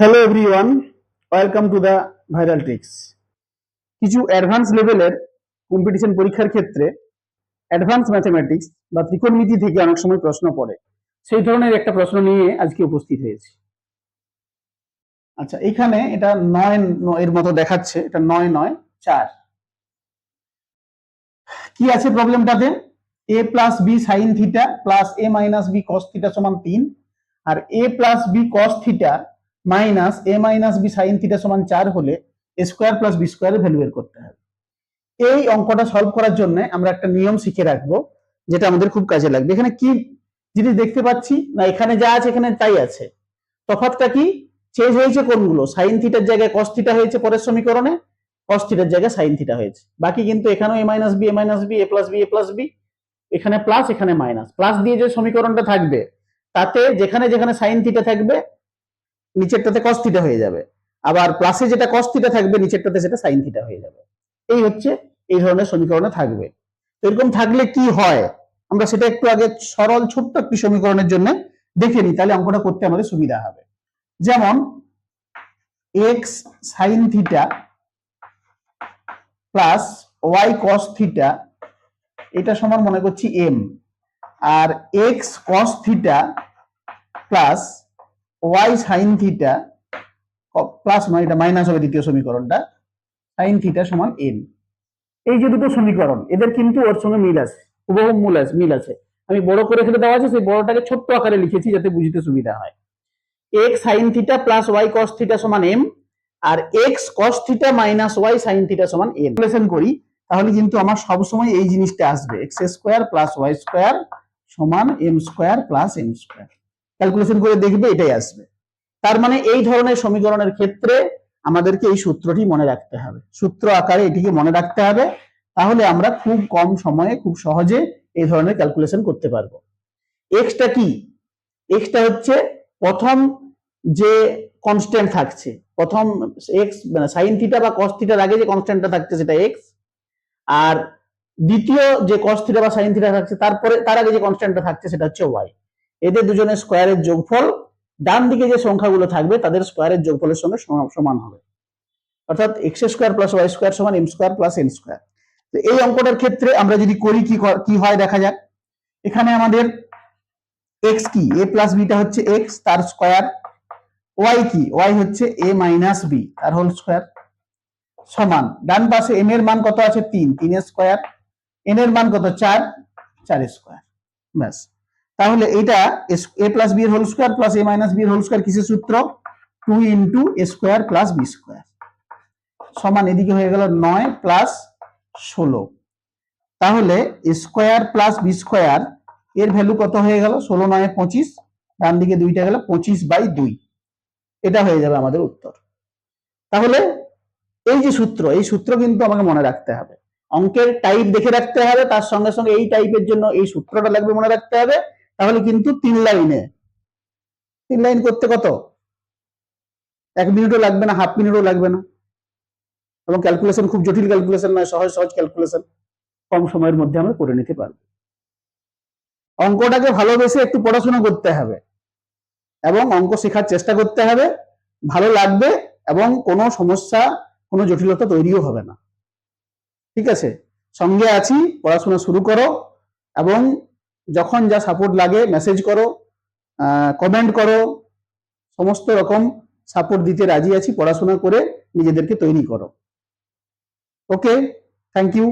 Hello everyone welcome to the viral tricks কিছু advance লেভেলের competition পরীক্ষার ক্ষেত্রে অ্যাডভান্স ম্যাথমেটিক্স বা ত্রিকোণমিতি থেকে অনেক সময় প্রশ্ন পড়ে। সেই ধরনের একটা প্রশ্ন নিয়ে আজকে উপস্থিত হয়েছি। আচ্ছা এখানে এটা নয় এর মতো দেখাচ্ছে। এটা নয় নয় চার। কি আছে প্রবলেমটাতে A plus B sine theta plus A minus B cos theta সমান তিন। আর A plus B cos theta minus A minus B sine theta সমান চার হলে স্কোয়ার প্লাস বি স্কোয়ারের ভ্যালু বের করতে হবে। এই অঙ্কটা সলভ করার জন্য আমরা একটা নিয়ম শিখে রাখব, যেটা আমাদের খুব কাজে লাগবে। এখানে কি জিনিস দেখতে পাচ্ছি? না, এখানে যা আছে, এখানে তাই আছে। তফাৎটা কি? চেঞ্জ হয়েছে কোনগুলো? সাইন থিটার জায়গায় কস থিটা হয়েছে পরের সমীকরণে কস থিটার জায়গায় সাইন থিটা হয়েছে। বাকি কিন্তু এখানেও A minus B A minus B A plus B A plus B এখানে প্লাস এখানে মাইনাস প্লাস দিয়ে যে সমীকরণটা থাকবে, তাতে যেখানে যেখানে সাইন থিটা থাকবে নিচেরটাতে কস থিটা হয়ে যাবে। আবার প্লাসে যেটা কস থিটা থাকবে, নিচেরটাতে সেটা সাইন থিটা হয়ে যাবে। এই হচ্ছে এই ধরনের সমীকরণে থাকবে। তো এরকম থাকলে কি হয়? আমরা সেটা একটু আগে সরল ছোট্ট একটি সমীকরণের জন্য দেখে নিই, তাহলে অঙ্কটা করতে আমাদের সুবিধা হবে। যেমন X sine theta plus Y cos theta এটা সমান মনে করছি M R X cos theta plus Y sine theta plus নয় এটা মাইনাস হবে দ্বিতীয় সমীকরণটা। সাইন থিটা সমান এন এই যে দুটো সমীকরণ, এদের কিন্তু ওর সঙ্গে মিল আছে, হুবহু মূল আছে, মিল আছে। আমি বড় করে ফেলে দেওয়া আছে, সেই বড়টাকে ছোট্ট আকারে লিখেছি যাতে বুঝতে সুবিধা হয়। X sine theta plus Y cos theta সমান M R X cos theta minus Y sine theta সমান ক্যালকুলেশন করি, তাহলে কিন্তু আমার সবসময় এই জিনিসটা আসবে X square plus Y square সমান M square plus M square calculation করে দেখবে, এটাই আসবে। তার মানে এই ধরনের সমীকরণের ক্ষেত্রে আমাদেরকে এই সূত্রটি মনে রাখতে হবে। সূত্র আকারে এটিকে মনে রাখতে হবে, তাহলে আমরা খুব কম সময়ে খুব সহজে এই ধরনের ক্যালকুলেশন করতে পারব। এক্সটা কি? এক্সটা হচ্ছে প্রথম যে কনস্ট্যান্ট থাকছে, প্রথম এক্স মানে সাইন থিটা বা কস থিটার আগে যে কনস্ট্যান্টটা থাকছে সেটা এক্স আর দ্বিতীয় যে কস থিটা বা সাইন থিটা থাকছে, তারপরে, তার আগে যে কনস্ট্যান্টটা থাকছে সেটা হচ্ছে ওয়াই এদের দুজনের স্কোয়ারের যোগফল ডান দিকে যে সংখ্যাগুলো থাকবে তাদের স্কোয়ারের যোগফলের সঙ্গে সমান- হবে। অর্থাৎ X square plus Y square সমান M square plus N square তো এই অঙ্কটার ক্ষেত্রে আমরা যদি করি কি কি হয় দেখা যাক। এখানে আমাদের এক্স কি? এ প্লাস বিটা হচ্ছে এক্স তার স্কোয়ার ওয়াই কি? ওয়াই হচ্ছে এ মাইনাস বি তার হোল স্কোয়ার সমান। ডান পাশে এম এর মান কত আছে? তিন। তিনের স্কোয়ার এন এর মান কত? চার। চার স্কোয়ার ব্যাস। তাহলে এটা এ প্লাস বি এর whole square plus A minus B এর হোল স্কোয়ার কিসের সূত্র? Two into A square plus B square সমান এদিকে হয়ে গেল নয় প্লাস ষোলো। তাহলে স্কোয়ার প্লাস বি স্কোয়ার এর ভ্যালু কত হয়ে গেল? ষোলো, নয়, পঁচিশ। ডান দিকে দুইটা গেল পঁচিশ বাই দুই। এটা হয়ে যাবে আমাদের উত্তর। তাহলে এই যে সূত্র, এই সূত্র কিন্তু আমাকে মনে রাখতে হবে। অঙ্কের টাইপ দেখে রাখতে হবে, তার সঙ্গে সঙ্গে এই টাইপের জন্য এই সূত্রটা লাগবে মনে রাখতে হবে। তাহলে কিন্তু তিন লাইনে। তিন লাইন করতে কত? এক মিনিটও লাগবে না, হাফ মিনিটও লাগবে না। এবং ক্যালকুলেশন খুব জটিল ক্যালকুলেশন নয়, সহজ সহজ ক্যালকুলেশন কম সময়ের মধ্যে আমরা করে নিতে পারব। অঙ্কটাকে ভালোবেসে একটু পড়াশোনা করতে হবে। এবং অঙ্ক শেখার চেষ্টা করতে হবে। ভালো লাগবে এবং কোনো সমস্যা, কোনো জটিলতা তৈরিও হবে না। ঠিক আছে? সঙ্গে আছি, পড়াশোনা শুরু করো। এবং যখন যা সাপোর্ট লাগে মেসেজ করো কমেন্ট করো, সমস্ত রকম সাপোর্ট দিতে রাজি আছি, পড়াশোনা করে নিজেদেরকে তৈরি করো। Okay thank you